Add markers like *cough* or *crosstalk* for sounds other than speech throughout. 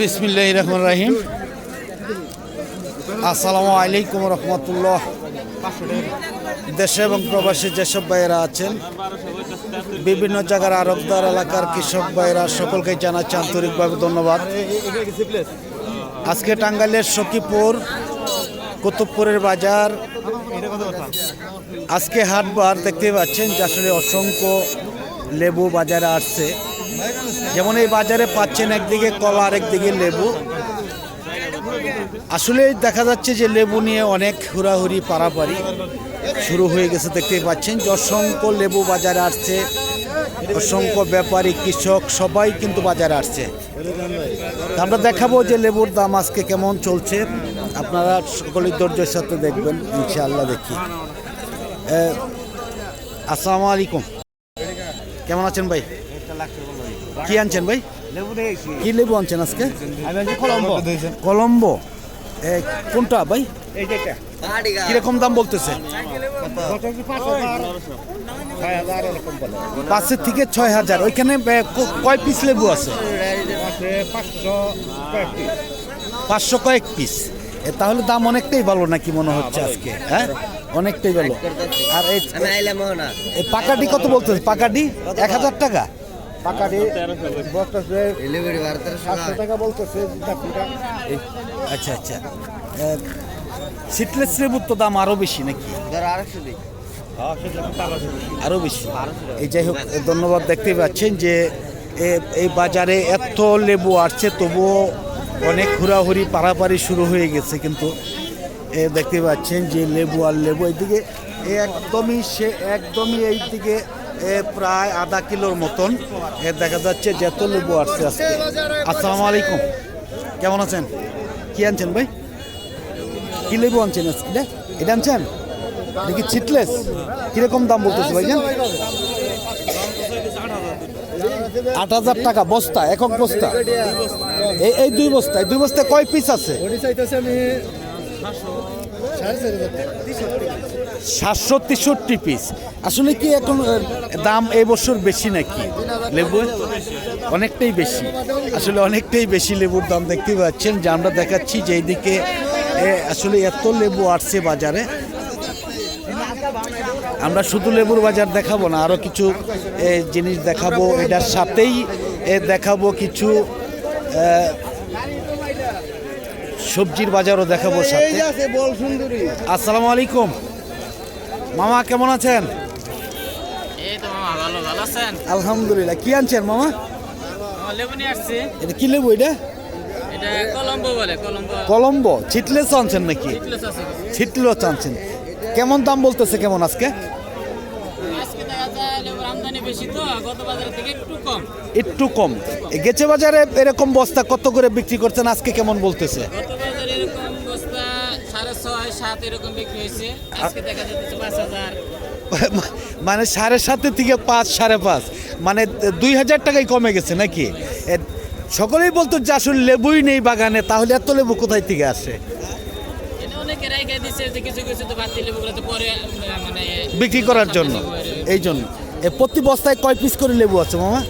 বিসমিল্লাহ রহমান রাহিম। আসসালামু আলাইকুম রহমতুল্লাহ। দেশে এবং প্রবাসী যেসব ভাইয়েরা আছেন, বিভিন্ন জায়গার আরবদার এলাকার কৃষক ভাইয়েরা, সকলকে জানাচ্ছি আন্তরিকভাবে ধন্যবাদ। আজকে টাঙ্গাইলের সখীপুর, কুতুবপুরের বাজার, আজকে হাটবার দেখতে পাচ্ছেন যে আসলে অসংখ্য লেবু বাজারে আসছে। যেমন এই বাজারে পাচ্ছেন একদিকে কলা আর একদিকে লেবু। আসলে দেখা যাচ্ছে যে লেবু নিয়ে অনেক হুড়াহুড়ি, পারাপারি শুরু হয়ে গেছে দেখতে পাচ্ছেন। অসংখ্য লেবু বাজারে আসছে। অসংখ্য ব্যাপারী, কৃষক সবাই কিন্তু বাজারে আসছে। আমরা দেখাবো যে লেবুর দাম আজকে কেমন চলছে। আপনারা সকলেই ধৈর্যের সাথে দেখবেন, ইনশাআল্লাহ দেখি। আসসালামু আলাইকুম। কেমন আছেন ভাই? কি আনছেন ভাই? কি লেবু আনছেন আজকে? কলম্বো। এ, কোনটা ভাই? কীরকম দাম বলতেছে? পাঁচের থেকে ছয় হাজার। ওইখানে কয় পিস লেবু আছে? পাঁচশো কয়েক পিস তাহলে দাম অনেকটাই ভালো নাকি মনে হচ্ছে আজকে হ্যাঁ? অনেকটাই ভালো। আর এই পাকাটি কত বলতেছে? পাকাটি এক হাজার টাকা? পাকাটি বলতেছে সাতশো টাকা। বলতেছে আচ্ছা আচ্ছা। লেবুর তো দাম আরও বেশি নাকি? আরেকশো দিই। আরও বেশি। এই যাই হোক ধন্যবাদ দেখতে পাচ্ছেন যে এ- এই বাজারে এত লেবু আসছে তবুও অনেক ঘোরাঘুরি পারাপারি শুরু হয়ে গেছে কিন্তু এ দেখতে পাচ্ছেন যে লেবু আর লেবু এইদিকে এ একদমই সে একদমই এই দিকে এ প্রায় আধা কিলোর মতন। এ দেখা যাচ্ছে যে এত লেবু আসছে আজকে। আসসালামু আলাইকুম। কেমন আছেন? কি আনছেন ভাই? কি লেবু আনছেন আজকে? এটা? আনছেন? দেখি চিটলেস কীরকম দাম বলতেছে ভাইজান আট হাজার টাকা, বস্তা, একক বস্তা। এই দুই বস্তা দুই বস্তায় কয় পিস আছে? সাতশো তেষট্টি পিস আসলে কি এখন দাম এই বছর বেশি নাকি? লেবু? অনেকটাই বেশি। আসলে অনেকটাই বেশি লেবুর দাম দেখতে পাচ্ছেন। যে আমরা দেখাচ্ছি যে এইদিকে আসলে এত লেবু আসছে বাজারে। আমরা শুধু লেবুর বাজার দেখাবো না আরও কিছু জিনিস দেখাবো। এটার সাথেই দেখাবো কিছু সবজির বাজারও দেখাবো সাথে। আসসালামু আলাইকুম। মামা কেমন আছেন? এই তো মামা ভালো ভালো আছেন? আলহামদুলিল্লাহ। কি আনছেন মামা? এটা কি লেবু এটা? এটা কলম্বো বলে কলম্বো। কলম্বো? ছিটলেস আনছেন নাকি? ছিটলেস আনছেন। কেমন দাম বলতেছে কেমন আজকে? আজকে দেখা যায় লেবুর আমদানি বেশি তো গত বাজারের থেকে একটু কম। একটু গেছে বাজারে এরকম বস্তা কত করে বিক্রি করছেন আজকে কেমন বলতেছে? ছয় সাত এরকম বিক্রি হয়েছে। আজকে দেখা যাচ্ছে পাঁচ হাজার। *laughs* মানে সাড়ে সাতের থেকে পাঁচ সাড়ে পাঁচ। মানে দুই হাজার টাকাই কমে গেছে নাকি? সকলেই বলতো যে আসলে লেবুই নেই বাগানে তাহলে এত লেবু কোথায় থেকে আসে? মানে বিক্রি করার জন্য। এই জন্য। এ প্রতি বস্তায় কয় পিস করে লেবু আছে মামা?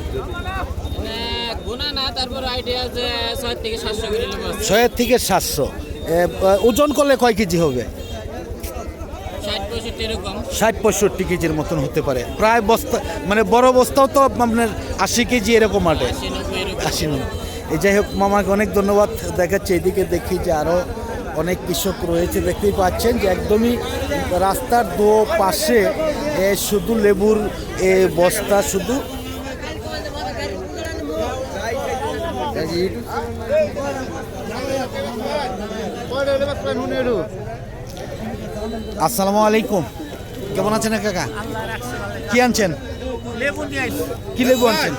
ছয়ের থেকে সাতশো। ওজন করলে কয় কেজি হবে? ষাট পঁয়ষট্টি কেজির মতন হতে পারে। প্রায় বস্তা মানে বড় বস্তাও তো আপনার আশি কেজি এরকম আটে। আশি। এই যাই হোক মামাকে অনেক ধন্যবাদ দেখাচ্ছে। এদিকে দেখি যে আরও অনেক কৃষক রয়েছে দেখতেই পাচ্ছেন যে একদমই রাস্তার দো পাশে শুধু লেবুর এ, বস্তা শুধু আসসালামু আলাইকুম। কেমন আছেন কাকা? কি আনছেন? কি লেবু আনছেন?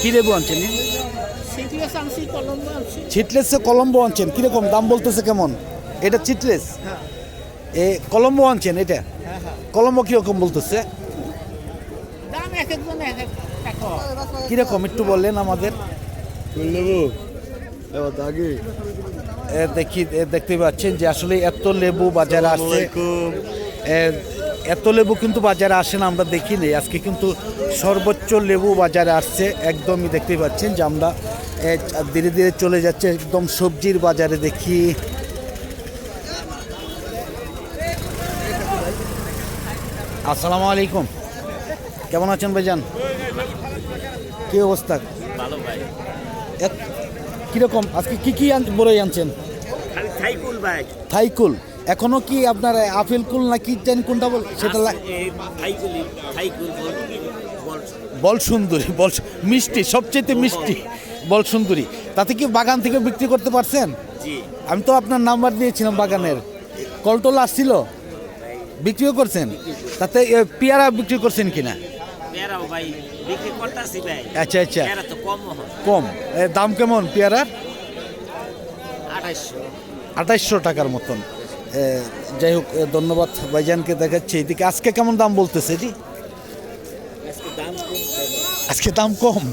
কি লেবু আনছেন? চিটলেস কলম্বো আনছেন। কীরকম? দাম বলতেছে কেমন? এটা চিটলেস এ কলম্বো আনছেন এটা? কলম্বো কীরকম বলতেছে? কীরকম? একটু বললেন আমাদের। এ দেখি দেখতে পাচ্ছেন যে আসলে এত লেবু বাজারে আসছে। এত লেবু কিন্তু বাজারে আসে না আমরা দেখি দেখিনি আজকে কিন্তু সর্বোচ্চ লেবু বাজারে আসছে। একদমই দেখতে পাচ্ছেন যে আমরা এ, ধীরে ধীরে চলে যাচ্ছে একদম সবজির বাজারে দেখি। আসসালামু আলাইকুম। কেমন আছেন ভাইজান? কি অবস্থা? ভালো ভাই। কীরকম? আজকে কি কি বড়ই আনছেন? থাইকুল ভাই। থাইকুল। এখনও কি আপনার আপেল কুল না কি জানি কোনটা বল সেটা বল সুন্দরী বল মিষ্টি সবচেয়ে মিষ্টি বল সুন্দরী। তাতে কি বাগান থেকে বিক্রি করতে পারছেন? আমি তো আপনার নাম্বার দিয়েছিলাম বাগানের। কলটল আসছিল? বিক্রিও করছেন? তাতে পেয়ারা বিক্রি করছেন কিনা? পেয়ারাও ভাই বিক্রি করতেছি ভাই। আচ্ছা আচ্ছা। পেয়ারা তো কম কম। এ, দাম কেমন পেয়ারার? আঠাইশশো। আঠাইশশো টাকার মতন। যাই হোক ধন্যবাদ ভাইজানকে দেখাচ্ছি। এদিকে আজকে কেমন দাম বলতেছে এটি? আজকে দাম কম আজকে দাম কম?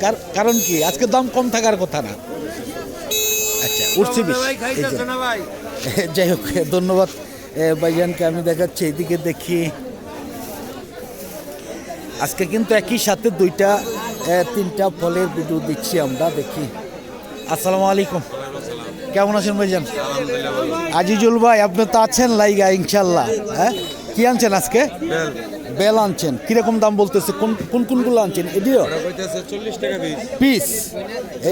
কার- কারণ কি? আজকে দাম কম থাকার কথা না। আচ্ছা উঠছে *laughs* যাই হোক ধন্যবাদ ভাইজানকে আমি দেখাচ্ছি। এদিকে দেখি আজকে কিন্তু একই সাথে দুইটা তিনটা ফলের ভিডিও দিচ্ছি আমরা দেখি। আসসালামু আলাইকুম। কেমন আছেন ভাইজান? আজিজুল ভাই আপনি তো আছেন লাইগা ইনশাল্লাহ হ্যাঁ? কি আনছেন আজকে? বেল। আনছেন। কীরকম দাম বলতেছে? কোন কোন কোনগুলো আনছেন? এটিও চল্লিশ টাকা পিস পিস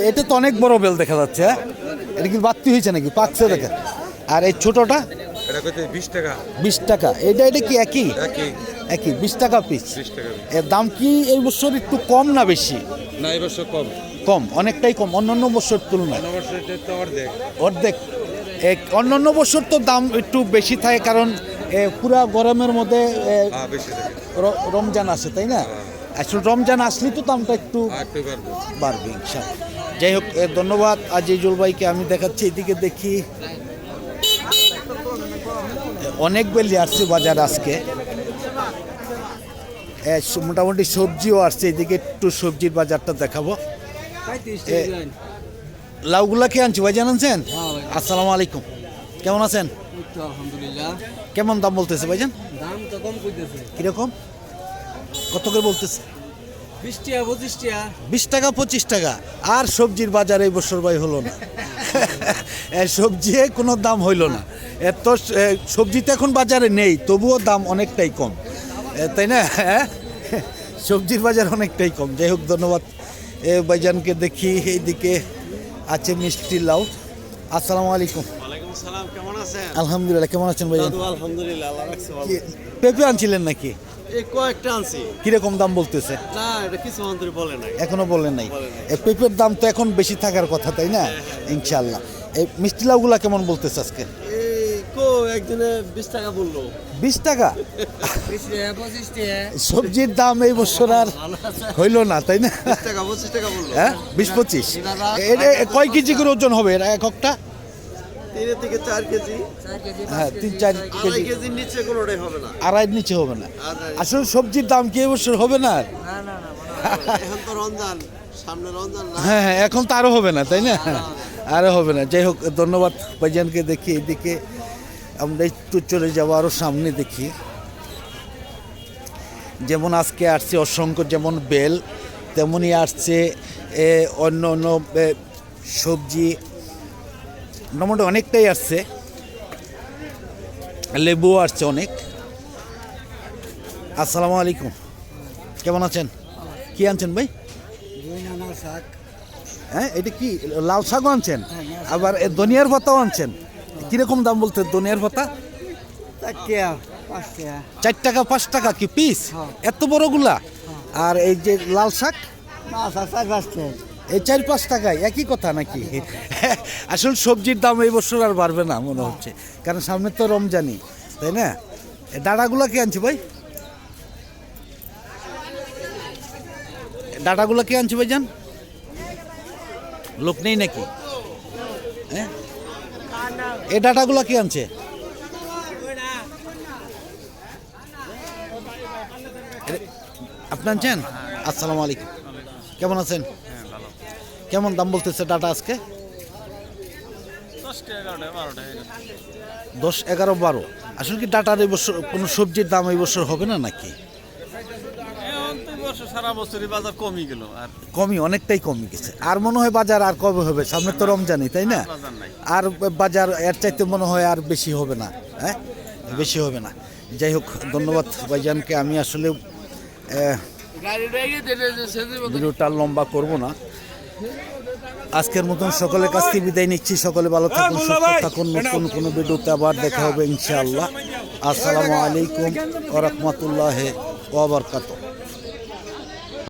এটা তো অনেক বড় বেল দেখা যাচ্ছে হ্যাঁ? এটা কি বাত্তি হয়েছে নাকি? পাকছে দেখে। আর এই ছোটটা? এটা কত বিশ টাকা। বিশ টাকা। এটা এটা কি একই? একই। একই বিশ টাকা পিস বিশ টাকা এর দাম কি এই বছর একটু কম না বেশি? না এই বছর কম। কম অনেকটাই কম। অন্যান্য বছর তুলনায়। তো অর্ধেক। অর্ধেক। এক অন্যান্য বছর তো দাম একটু বেশি থাকে কারণ পুরা গরমের মধ্যে হ্যাঁ রমজান আসে তাই না? আসলে রমজান আসলেই তো দামটা একটু পারব বাড়বে। ইনশাল্লাহ যাই হোক ধন্যবাদ। আজিজুল ভাইকে আমি দেখাচ্ছি এদিকে দেখি। এ, অনেক বেলি আসছে বাজার আজকে। মোটামুটি সবজিও আসছে এদিকে একটু সবজির বাজারটা দেখাবো। লাউগুলা কে আনছি ভাই জানাচ্ছেন আসসালামু আলাইকুম। কেমন আছেন? কেমন দাম বলতেছে ভাইজান? দাম তো কম কইতেছে। কীরকম? কত করে বলতেছে? বিশ টাকা পঁচিশ টাকা। বিশ টাকা পঁচিশ টাকা। আর সবজির বাজার এই বছর ভাই হলো না। এ, সবজি কোনো দাম হইল না। এত সবজি তো এখন বাজারে নেই তবুও দাম অনেকটাই কম। তাই না? হ্যাঁ? সবজির বাজার অনেকটাই কম। যাই হোক ধন্যবাদ। এ ভাইজানকে দেখি এইদিকে আছে মিষ্টি লাউ। আসসালামু আলাইকুম। ওয়ালাইকুম কেমন আছেন? আলহামদুলিল্লাহ কেমন আছেন ভাইজান? পেঁপে আনছিলেন নাকি? কয়েকটা আনছি। কীরকম দাম বলতেছে? না এটা কিছু বলে নাই। এখনও বলেন নাই। পেঁপের দাম তো এখন বেশি থাকার কথা তাই না? ইনশাল্লাহ এই মিষ্টি লাউগুলা কেমন বলতেছে আজকে? বিশ টাকা বলল। বিশ সবজির দাম এই বছর আর হইল না তাই না? বিশ টাকা পঁচিশ টাকা বলল। হ্যাঁ বিশ পঁচিশ? কয় কেজি করে ওজন হবে এরা এককটা তিনের থেকে চার কেজি। হ্যাঁ তিন চার কেজি। কেজির নিচে কোনোটাই হবে না। আড়াইয়ের নিচে হবে না। আসলে সবজির দাম কি এবছর হবে না আর? এখন তো রমজান সামনে রমজান হ্যাঁ হ্যাঁ এখন তো আরও হবে না তাই না? আরও হবে না। যাই হোক ধন্যবাদ ভাইজানকে দেখি এদিকে। আমরা একটু চলে যাব আরও সামনে দেখি। যেমন আজকে আসছে অসংখ্য যেমন বেল তেমনই আসছে এ, অন্য অন্য সবজি মোটামুটি অনেকটাই আসছে। লেবুও আসছে অনেক। আসসালামু আলাইকুম। কেমন আছেন? কি আনছেন ভাই? শাক। হ্যাঁ এটা কি লাল শাকও আনছেন? আবার এ ধনিয়ার পাতাও আনছেন? কীরকম দাম বলতে ধনিয়ার পাতা? চার টাকা পাঁচ টাকা কি পিস এত বড়গুলা? আর এই যে লাল শাক? না চার চার পাঁচ টাকা। এই চার পাঁচ টাকায় একই কথা নাকি? *laughs* আসলে সবজির দাম এই বছর আর বাড়বে না মনে হচ্ছে। কারণ সামনে তো রমজানি তাই না? এ ডাটাগুলা কে আনছি ভাই? ডাটাগুলা কে আনছি ভাই যান লোক নেই নাকি? হ্যাঁ? এ ডাটাগুলা কে আনছে? আপনি আনছেন? আসসালামু আলাইকুম। কেমন আছেন? কেমন দাম বলতেছে ডাটা আজকে? দশ এগারো বারো। আসলে কি ডাটার এই বছর কোনো সবজির দাম এই বছর হবে না নাকি? এই সারা অনেকটাই কমে গেছে। আর মনে হয় বাজার আর কবে হবে? সামনে তো রমজানই, তাই না? নাই আর বাজার এর চাইতে মনে হয় আর বেশি হবে না হ্যাঁ? বেশি হবে না। যাই হোক, ধন্যবাদ ভাইজানকে। আমি আসলে ভিডিওটা লম্বা করব না। আজকের মতন সকলের কাছ থেকে বিদায় নিচ্ছি। সকলে ভালো থাকুন, সুস্থ থাকুন। নতুন কোনো ভিডিওতে আবার দেখা হবে ইনশাআল্লাহ। আসসালামু আলাইকুম ওয়া রাহমাতুল্লাহি ওয়া বারাকাতুহু।